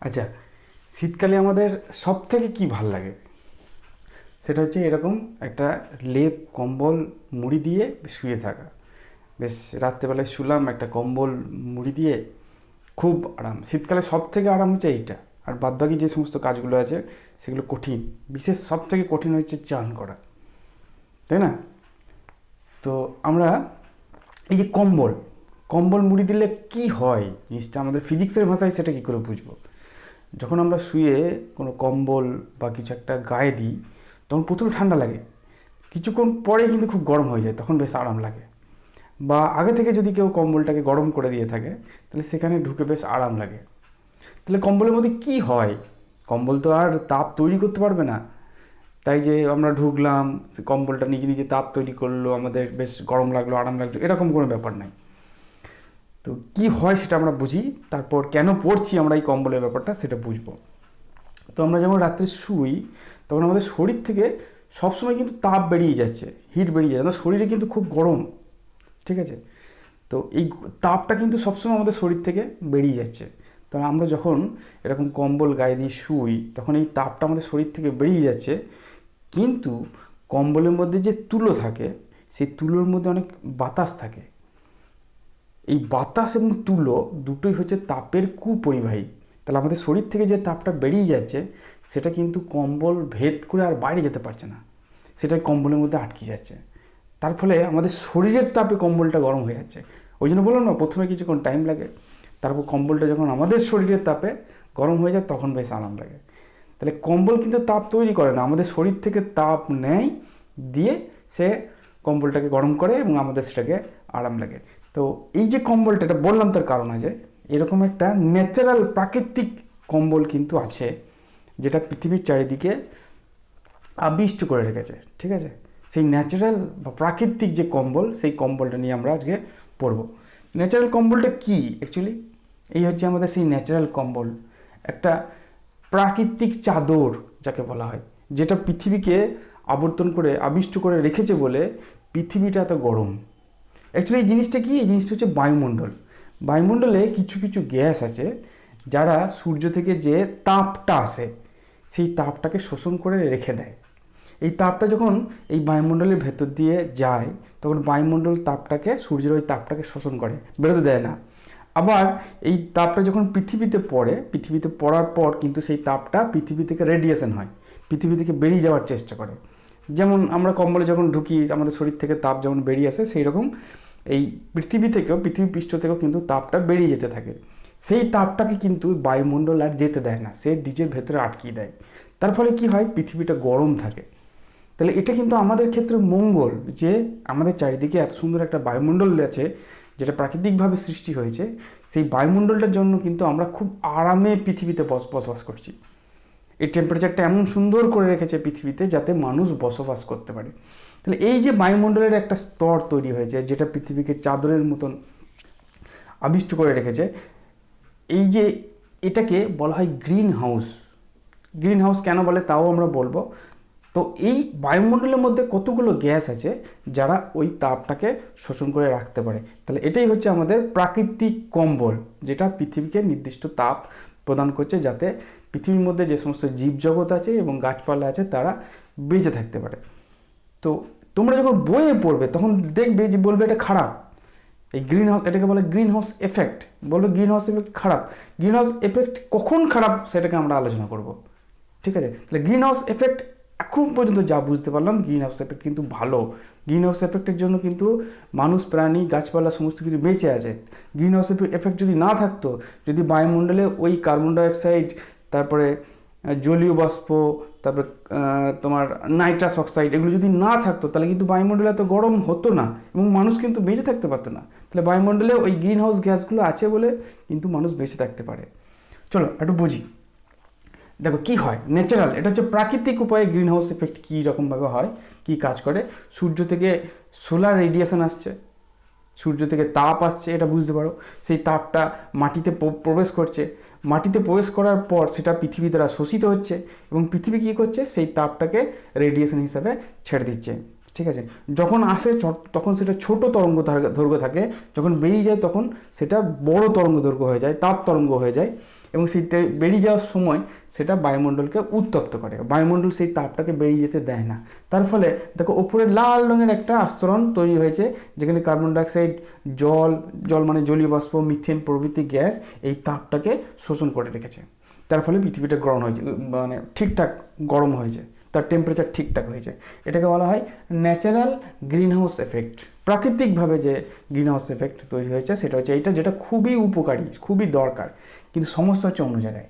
আচ্ছা শীতকালে আমাদের সব থেকে কী ভালো লাগে? সেটা হচ্ছে এরকম একটা লেপ, কম্বল, মুড়ি দিয়ে শুয়ে থাকা। বেশ, রাত্রেবেলায় শুলাম, একটা কম্বল, মুড়ি দিয়ে খুব আরাম। শীতকালে সব থেকে আরাম হচ্ছে এইটা। আর বাদবাকি যে সমস্ত কাজগুলো আছে, সেগুলো কঠিন। বিশেষ সব থেকে কঠিন হচ্ছে চান করা। তাই না? তো আমরা এই যে কম্বল কম্বল, মুড়ি দিলে কি হয়? জিনিসটা আমাদের ফিজিক্সের ভাষায় সেটা কী করে বুঝব? যখন আমরা শুয়ে কোনো কম্বল বা কিছু একটা গায়ে দিই, তখন প্রথমে ঠান্ডা লাগে। কিছুক্ষণ পরে কিন্তু খুব গরম হয়ে যায়, তখন বেশ আরাম লাগে। বা আগে থেকে যদি কেউ কম্বলটাকে গরম করে দিয়ে থাকে, তাহলে সেখানে ঢুকে বেশ আরাম লাগে। তাহলে কম্বলের মধ্যে কি হয়? কম্বল তো আর তাপ তৈরি করতে পারবে না। তাই যে আমরা ঢুকলাম, সে কম্বলটা নিজে নিজে তাপ তৈরি করল, আমাদের বেশ গরম লাগল, আরাম লাগল, এরকম কোনো ব্যাপার নাই। তো কি হয় সেটা আমরা বুঝি, তারপর কেন পড়ছি আমরা এই কম্বলের ব্যাপারটা সেটা বুঝব। তো আমরা যখন রাত্রে শুই, তখন আমাদের শরীর থেকে সবসময় কিন্তু তাপ বেরিয়ে যাচ্ছে, হিট বেরিয়ে যাচ্ছে আমাদের শরীরে কিন্তু খুব গরম, ঠিক আছে? তো এই তাপটা কিন্তু সবসময় আমাদের শরীর থেকে বেরিয়ে যাচ্ছে। তো আমরা যখন এরকম কম্বল গায়ে দিয়ে শুই, তখন এই তাপটা আমাদের শরীর থেকে বেরিয়ে যাচ্ছে। কিন্তু কম্বলের মধ্যে যে তুলো থাকে, সেই তুলোর মধ্যে অনেক বাতাস থাকে। এই বাতাস এবং তুলো দুটোই হচ্ছে তাপের কুপরিবাহী। তাহলে আমাদের শরীর থেকে যে তাপটা বেরিয়ে যাচ্ছে, সেটা কিন্তু কম্বল ভেদ করে আর বাইরে যেতে পারছে না। সেটা কম্বলের মধ্যে আটকে যাচ্ছে। তার ফলে আমাদের শরীরের তাপে কম্বলটা গরম হয়ে যাচ্ছে। ওই জন্য বললাম না, প্রথমে কিছুক্ষণ টাইম লাগে, তারপর কম্বলটা যখন আমাদের শরীরের তাপে গরম হয়ে যায়, তখন বেশ আরাম লাগে। তাহলে কম্বল কিন্তু তাপ তৈরি করে না, আমাদের শরীর থেকে তাপ নেয়, দিয়ে সে কম্বলটাকে গরম করে এবং আমাদের সেটাকে আরাম লাগে। তো এই যে কম্বলটা, এটা বললাম তার কারণ আছে। এরকম একটা ন্যাচারাল প্রাকৃতিক কম্বল কিন্তু আছে, যেটা পৃথিবীর চারিদিকে আবিষ্ট করে রেখেছে, ঠিক আছে? সেই ন্যাচারাল বা প্রাকৃতিক যে কম্বল, সেই কম্বলটা নিয়ে আমরা আজকে পড়ব। ন্যাচারাল কম্বলটা কি অ্যাকচুয়ালি এই হচ্ছে আমাদের সেই ন্যাচারাল কম্বল। একটা প্রাকৃতিক চাদর যাকে বলা হয়, যেটা পৃথিবীকে আবর্তন করে, আবিষ্ট করে রেখেছে বলে পৃথিবীটা এত গরম। অ্যাকচুয়ালি এই জিনিসটা কি? এই জিনিসটা হচ্ছে বায়ুমণ্ডল। বায়ুমণ্ডলে কিছু কিছু গ্যাস আছে, যারা সূর্য থেকে যে তাপটা আসে, সেই তাপটাকে শোষণ করে রেখে দেয়। এই তাপটা যখন এই বায়ুমণ্ডলের ভেতর দিয়ে যায়, তখন বায়ুমণ্ডল তাপটাকে, সূর্যের ওই তাপটাকে শোষণ করে, বেরোতে দেয় না। আবার এই তাপটা যখন পৃথিবীতে পড়ে, পৃথিবীতে পড়ার পর কিন্তু সেই তাপটা পৃথিবী থেকে রেডিয়েশন হয়, পৃথিবী থেকে বেরিয়ে যাওয়ার চেষ্টা করে। যেমন আমরা কম্বলে যখন ঢুকি, আমাদের শরীর থেকে তাপ যেমন বেরিয়ে আসে সেই রকম এই পৃথিবী থেকেও পৃথিবী পৃষ্ঠ থেকেও কিন্তু তাপটা বেরিয়ে যেতে থাকে। সেই তাপটাকে কিন্তু বায়ুমণ্ডল আর যেতে দেয় না, সে ডিজের ভেতরে আটকিয়ে দেয়। তার ফলে কী হয়? পৃথিবীটা গরম থাকে। তাহলে এটা কিন্তু আমাদের ক্ষেত্রে মঙ্গল যে আমাদের চারিদিকে এত সুন্দর একটা বায়ুমণ্ডল আছে, যেটা প্রাকৃতিকভাবে সৃষ্টি হয়েছে, সেই বায়ুমণ্ডলটার জন্য কিন্তু আমরা খুব আরামে পৃথিবীতে বস- বসবাস করছি। এই টেম্পারেচারটা এমন সুন্দর করে রেখেছে পৃথিবীতে যাতে মানুষ বসবাস করতে পারে। তাহলে এই যে বায়ুমণ্ডলের একটা স্তর তৈরি হয়েছে, যেটা পৃথিবীকে চাদরের মতন আবিষ্ট করে রেখেছে, এই যে এটাকে বলা হয় গ্রিন হাউস গ্রিন হাউস কেন বলে তাও আমরা বলব। তো এই বায়ুমণ্ডলের মধ্যে কতগুলো গ্যাস আছে, যারা ওই তাপটাকে শোষণ করে রাখতে পারে? তাহলে এটাই হচ্ছে আমাদের প্রাকৃতিক কম্বল, যেটা পৃথিবীকে নির্দিষ্ট তাপ প্রদান করছে যাতে পৃথিবীর মধ্যে যে সমস্ত জীবজগৎ আছে এবং গাছপালা আছে, তারা বেঁচে থাকতে পারে। তো তোমরা যখন বইয়ে পড়বে, তখন দেখবে যে বলবে এটা খারাপ। এই গ্রিন হাউস এটাকে বলে গ্রিন হাউস এফেক্ট বলবে গ্রিন হাউস এফেক্ট খারাপ। গ্রিন হাউস এফেক্ট কখন খারাপ, সেটাকে আমরা আলোচনা করব। ঠিক আছে? তাহলে গ্রিন হাউস এফেক্ট এখন পর্যন্ত যা বুঝতে পারলাম গ্রিন হাউস এফেক্ট কিন্তু ভালো। গ্রিন হাউস এফেক্টের জন্য কিন্তু মানুষ, প্রাণী, গাছপালা, সমস্ত কিছু বেঁচে আছে। গ্রিন হাউস এফেক্ট যদি না থাকতো, যদি বায়ুমণ্ডলে ওই কার্বন ডাইঅক্সাইড তারপরে জলীয় বাষ্প, তারপরে তোমার নাইট্রাস অক্সাইড, এগুলো যদি না থাকতো, তাহলে কিন্তু বায়ুমণ্ডলে এত গরম হতো না এবং মানুষ কিন্তু বেঁচে থাকতে পারতো না। তাহলে বায়ুমণ্ডলে ওই গ্রিন হাউস গ্যাসগুলো আছে বলে কিন্তু মানুষ বেঁচে থাকতে পারে। চলো, একটু বুঝি। দেখো, কি হয়? ন্যাচারাল এটা হচ্ছে প্রাকৃতিক উপায়ে গ্রিন হাউস এফেক্ট কী রকমভাবে হয়, কি কাজ করে? সূর্য থেকে সোলার রেডিয়েশন আসছে। সূর্য থেকে তাপ আসছে, এটা বুঝতে পারো। সেই তাপটা মাটিতে প্রবেশ করছে। মাটিতে প্রবেশ করার পর সেটা পৃথিবী দ্বারা শোষিত হচ্ছে এবং পৃথিবী কী করছে? সেই তাপটাকে রেডিয়েশন হিসাবে ছেড়ে দিচ্ছে। ঠিক আছে? যখন আসে তখন সেটা ছোট তরঙ্গ দৈর্ঘ্য থাকে। যখন বেরিয়ে যায় তখন সেটা বড় তরঙ্গ দৈর্ঘ্য হয়ে যায়, তাপ তরঙ্গ হয়ে যায়। এবং সেই বেরিয়ে যাওয়ার সময় সেটা বায়ুমণ্ডলকে উত্তপ্ত করে। বায়ুমণ্ডল সেই তাপটাকে বেরিয়ে যেতে দেয় না। তার ফলে দেখো ওপরে লাল রঙের একটা আস্তরণ তৈরি হয়েছে, যেখানে কার্বন ডাইঅক্সাইড, জল জল মানে জলীয় বাষ্প, মিথেন প্রভৃতি গ্যাস এই তাপটাকে শোষণ করে রেখেছে। তার ফলে পৃথিবীটা গরম হয়েছে মানে ঠিকঠাক গরম হয়েছে। তার টেম্পারেচার ঠিকঠাক হয়েছে। এটাকে বলা হয় ন্যাচারাল গ্রিনহাউস এফেক্ট প্রাকৃতিকভাবে যে গ্রিনহাউস এফেক্ট তৈরি হয়েছে, সেটা হচ্ছে এইটা যেটা খুবই উপকারী, খুবই দরকার। কিন্তু সমস্যা হচ্ছে অন্য জায়গায়।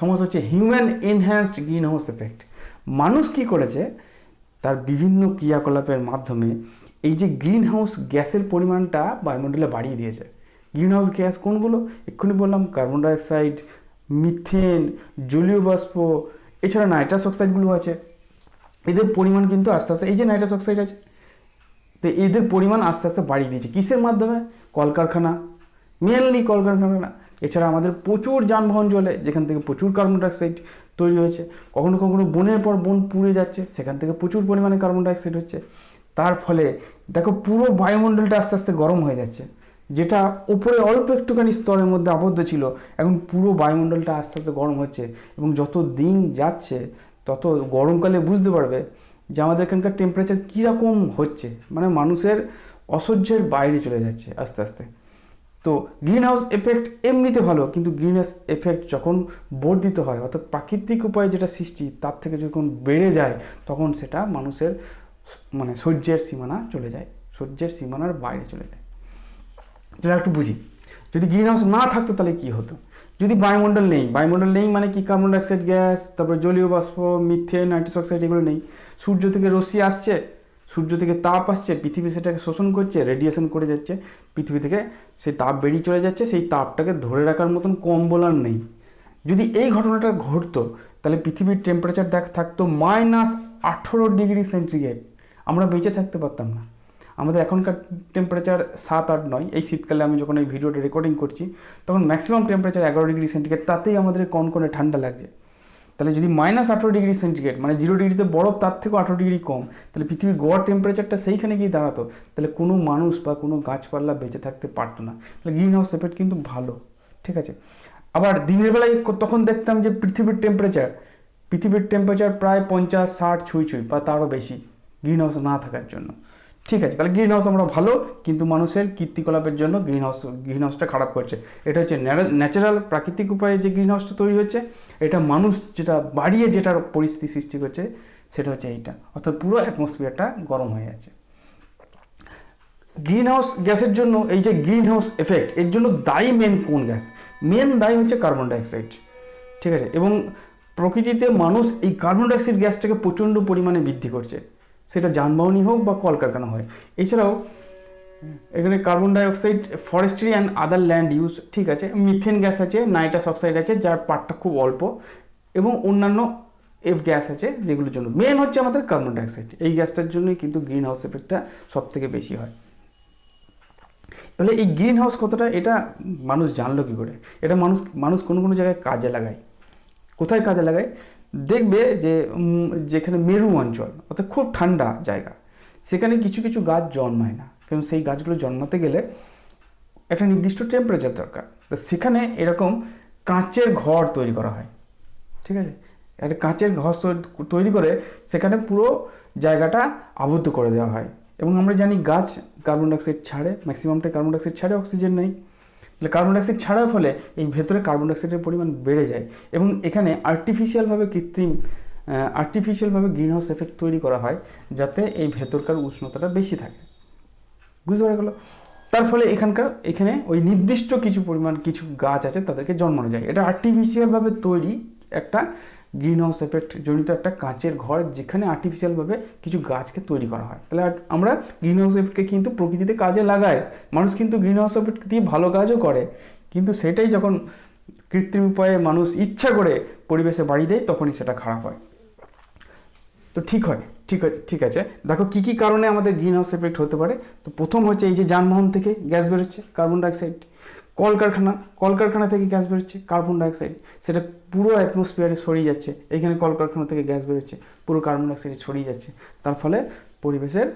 সমস্যা হচ্ছে হিউম্যান এনহ্যান্সড গ্রিনহাউস এফেক্ট মানুষ কি করেছে? তার বিভিন্ন ক্রিয়াকলাপের মাধ্যমে এই যে গ্রিনহাউস গ্যাসের পরিমাণটা বায়ুমণ্ডলে বাড়িয়ে দিয়েছে। গ্রিনহাউস গ্যাস কোনগুলো? এক্ষুনি বললাম কার্বন ডাইঅক্সাইড মিথেন জলীয় বাষ্প এছাড়া নাইট্রাস অক্সাইডগুলো আছে। এদের পরিমাণ কিন্তু আস্তে আস্তে, এই যে নাইট্রাস অক্সাইড আছে, তো এদের পরিমাণ আস্তে আস্তে বাড়িয়ে দিয়েছে। কিসের মাধ্যমে? কলকারখানা মেনলি কলকারখানা। এছাড়া আমাদের প্রচুর যানবাহন চলে, যেখান থেকে প্রচুর কার্বন ডাইঅক্সাইড তৈরি হয়েছে। কখনো কখনো বনের পর বন পুড়ে যাচ্ছে, সেখান থেকে প্রচুর পরিমাণে কার্বন ডাইঅক্সাইড হচ্ছে। তার ফলে দেখো পুরো বায়ুমণ্ডলটা আস্তে আস্তে গরম হয়ে যাচ্ছে। যেটা উপরে অল্প একটুখানি স্তরের মধ্যে আবদ্ধ ছিল, এখন পুরো বায়ুমণ্ডলটা আস্তে আস্তে গরম হচ্ছে এবং যত দিন যাচ্ছে, তত গরমকালে বুঝতে পারবে যে আমাদের এখানকার টেম্পারেচার কীরকম হচ্ছে। মানে মানুষের অসহ্যের বাইরে চলে যাচ্ছে আস্তে আস্তে। তো গ্রিন হাউস এফেক্ট এমনিতে ভালো, কিন্তু গ্রিন হাউস এফেক্ট যখন বর্ধিত হয়, অর্থাৎ প্রাকৃতিক উপায়ে যেটা সৃষ্টি, তার থেকে যখন বেড়ে যায়, তখন সেটা মানুষের মানে সহ্যের সীমানা চলে যায়, সহ্যের সীমানার বাইরে চলে যায়। যেটা একটু বুঝি। যদি গ্রিন হাউস না থাকতো তাহলে কি হতো? যদি বায়ুমণ্ডল নেই বায়ুমণ্ডল নেই মানে কি কার্বন ডাইঅক্সাইড গ্যাস তারপরে জলীয় বাষ্প মিথেন নাইট্রাস অক্সাইড এগুলো নেই। সূর্য থেকে রশ্মি আসছে, সূর্য থেকে তাপ আসছে, পৃথিবী সেটাকে শোষণ করছে রেডিয়েশন করে যাচ্ছে, পৃথিবী থেকে সেই তাপ বেরিয়ে চলে যাচ্ছে, সেই তাপটাকে ধরে রাখার মতন কম্বল আর নেই। যদি এই ঘটনাটা ঘটতো, তাহলে পৃথিবীর টেম্পারেচার দেখ, থাকতো মাইনাস আঠেরো ডিগ্রি সেন্টিগ্রেড আমরা বেঁচে থাকতে পারতাম না। আমাদের এখনকার টেম্পারেচার সাত আট নয়। এই শীতকালে আমি যখন এই ভিডিওটা রেকর্ডিং করছি, তখন ম্যাক্সিমাম টেম্পারেচার এগারো ডিগ্রি সেন্টিগ্রেড তাতেই আমাদের কনকনে ঠান্ডা লাগছে। তাহলে যদি মাইনাস আঠেরো ডিগ্রি সেন্টিগ্রেড মানে জিরো ডিগ্রিতে বরফ, তার থেকেও আঠেরো ডিগ্রি কম, তাহলে পৃথিবীর গড় টেম্পারেচারটা সেইখানে গিয়ে দাঁড়াতো। তাহলে কোনো মানুষ বা কোনো গাছপালা বেঁচে থাকতে পারতো না। তাহলে গ্রিন হাউস এফেক্ট কিন্তু ভালো, ঠিক আছে? আবার দিনের বেলায় তখন দেখতাম যে পৃথিবীর টেম্পারেচার পৃথিবীর টেম্পারেচার প্রায় পঞ্চাশ, ষাট ছুঁই ছুঁই, বা তারও বেশি গ্রিন হাউস না থাকার জন্য। ঠিক আছে, তাহলে গ্রিন হাউস আমরা ভালো, কিন্তু মানুষের কীর্তিকলাপের জন্য গ্রিন হাউস গ্রিন হাউসটা খারাপ করছে। এটা হচ্ছে ন্যাচারাল প্রাকৃতিক উপায়ে যে গ্রিন হাউসটা তৈরি হচ্ছে, এটা মানুষ যেটা বাড়িয়ে যেটার পরিস্থিতি সৃষ্টি করছে, সেটা হচ্ছে এইটা। অর্থাৎ পুরো অ্যাটমসফিয়ারটা গরম হয়ে যাচ্ছে। গ্রিন হাউস গ্যাসের জন্য এই যে গ্রিন হাউস এফেক্ট এর জন্য দায়ী মেন কোন গ্যাস? মেন দায়ী হচ্ছে কার্বন ডাইঅক্সাইড ঠিক আছে, এবং প্রকৃতিতে মানুষ এই কার্বন ডাইঅক্সাইড গ্যাসটাকে প্রচণ্ড পরিমাণে বৃদ্ধি করছে। সেটা যানবাহনই হোক বা কলকারখানা হয়। এছাড়াও এখানে carbon dioxide forestry and other land use ঠিক আছে মিথেন গ্যাস আছে নাইট্রাস অক্সাইড আছে, যার পার্টটা খুব অল্প, এবং অন্যান্য এফ গ্যাস আছে যেগুলোর জন্য। মেন হচ্ছে আমাদের কার্বন ডাইঅক্সাইড এই গ্যাসটার জন্যই কিন্তু গ্রিন হাউস এফেক্টটা সব থেকে বেশি হয়। তাহলে এই গ্রিন হাউস কতটা, এটা মানুষ জানলো কী করে? এটা মানুষ মানুষ কোনো কোনো জায়গায় কাজে লাগায়। কোথায় কাজে লাগায়? দেখবে যে যেখানে মেরু অঞ্চল, অর্থাৎ খুব ঠান্ডা জায়গা, সেখানে কিছু কিছু গাছ জন্মায় না। কারণ সেই গাছগুলো জন্মাতে গেলে একটা নির্দিষ্ট টেম্পারেচার দরকার। তো সেখানে এরকম কাঁচের ঘর তৈরি করা হয়। ঠিক আছে? একটা কাঁচের ঘর তৈরি করে সেখানে পুরো জায়গাটা আবদ্ধ করে দেওয়া হয়। এবং আমরা জানি গাছ কার্বন ডাইঅক্সাইড ছাড়ে ম্যাক্সিমামটা কার্বন ডাইঅক্সাইড ছাড়ে অক্সিজেন নেই। তাহলে কার্বন ডাইঅক্সাইড ছাড়ার ফলে এই ভেতরে কার্বন ডাইঅক্সাইডের পরিমাণ বেড়ে যায় এবং এখানে আর্টিফিশিয়ালভাবে কৃত্রিম আর্টিফিশিয়ালভাবে গ্রিন হাউস এফেক্ট তৈরি করা হয় যাতে এই ভেতরকার উষ্ণতাটা বেশি থাকে। বুঝতে পারা গেলো তার ফলে এখানকার, এখানে ওই নির্দিষ্ট কিছু পরিমাণ কিছু গাছ আছে তাদেরকে জন্মানো যায়। এটা আর্টিফিশিয়ালভাবে তৈরি একটা গ্রিন হাউস এফেক্ট জনিত একটা কাঁচের ঘর যেখানে আর্টিফিশিয়ালভাবে কিছু গাছকে তৈরি করা হয়। তাহলে আমরা গ্রিন হাউস এফেক্টকে কিন্তু প্রকৃতিতে কাজে লাগায় মানুষ কিন্তু গ্রিন হাউস এফেক্ট দিয়ে ভালো কাজও করে। কিন্তু সেটাই যখন কৃত্রিম উপায়ে মানুষ ইচ্ছা করে পরিবেশে বাড়ি দেয়, তখনই সেটা খারাপ হয়। তো ঠিক হয়, ঠিক আছে ঠিক আছে। দেখো কী কী কারণে আমাদের গ্রিন হাউস এফেক্ট হতে পারে? তো প্রথম হচ্ছে এই যে যানবাহন থেকে গ্যাস বেরোচ্ছে কার্বন ডাইঅক্সাইড কলকারখানা কলকারখানা থেকে গ্যাস বেরোচ্ছে কার্বন ডাইঅক্সাইড সেটা পুরো অ্যাটমসফিয়ারে ছড়িয়ে যাচ্ছে। এখানে কলকারখানা থেকে গ্যাস বেরোচ্ছে, পুরো কার্বন ডাইঅক্সাইড ছড়িয়ে যাচ্ছে। তার ফলে পরিবেশের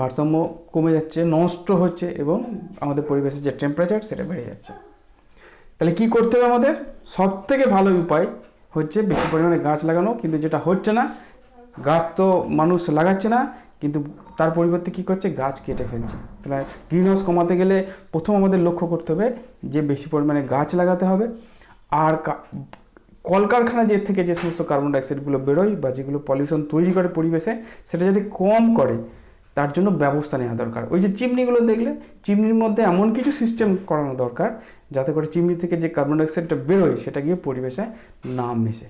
ভারসাম্য কমে যাচ্ছে, নষ্ট হচ্ছে এবং আমাদের পরিবেশের যে টেম্পারেচার সেটা বেড়ে যাচ্ছে। তাহলে কি করতে হবে আমাদের? সব থেকে ভালো উপায় হচ্ছে বেশি পরিমাণে গাছ লাগানো, কিন্তু যেটা হচ্ছে না, গাছ তো মানুষ লাগাচ্ছে না কিন্তু তার পরিবর্তে কি করছে? গাছ কেটে ফেলছে। তাহলে গ্রিন হাউস কমাতে গেলে প্রথম আমাদের লক্ষ্য করতে হবে যে বেশি পরিমাণে গাছ লাগাতে হবে। আর কলকারখানা যে থেকে যে সমস্ত কার্বন ডাইঅক্সাইডগুলো বেরোয় বা যেগুলো পলিউশন তৈরি করে পরিবেশে, সেটা যদি কম করে, তার জন্য ব্যবস্থা নেওয়া দরকার। ওই যে চিমনিগুলো দেখলে, চিমনির মধ্যে এমন কিছু সিস্টেম করানো দরকার, যাতে করে চিমনি থেকে যে কার্বন ডাইঅক্সাইডটা বেরোয়, সেটা গিয়ে পরিবেশে না মেশে।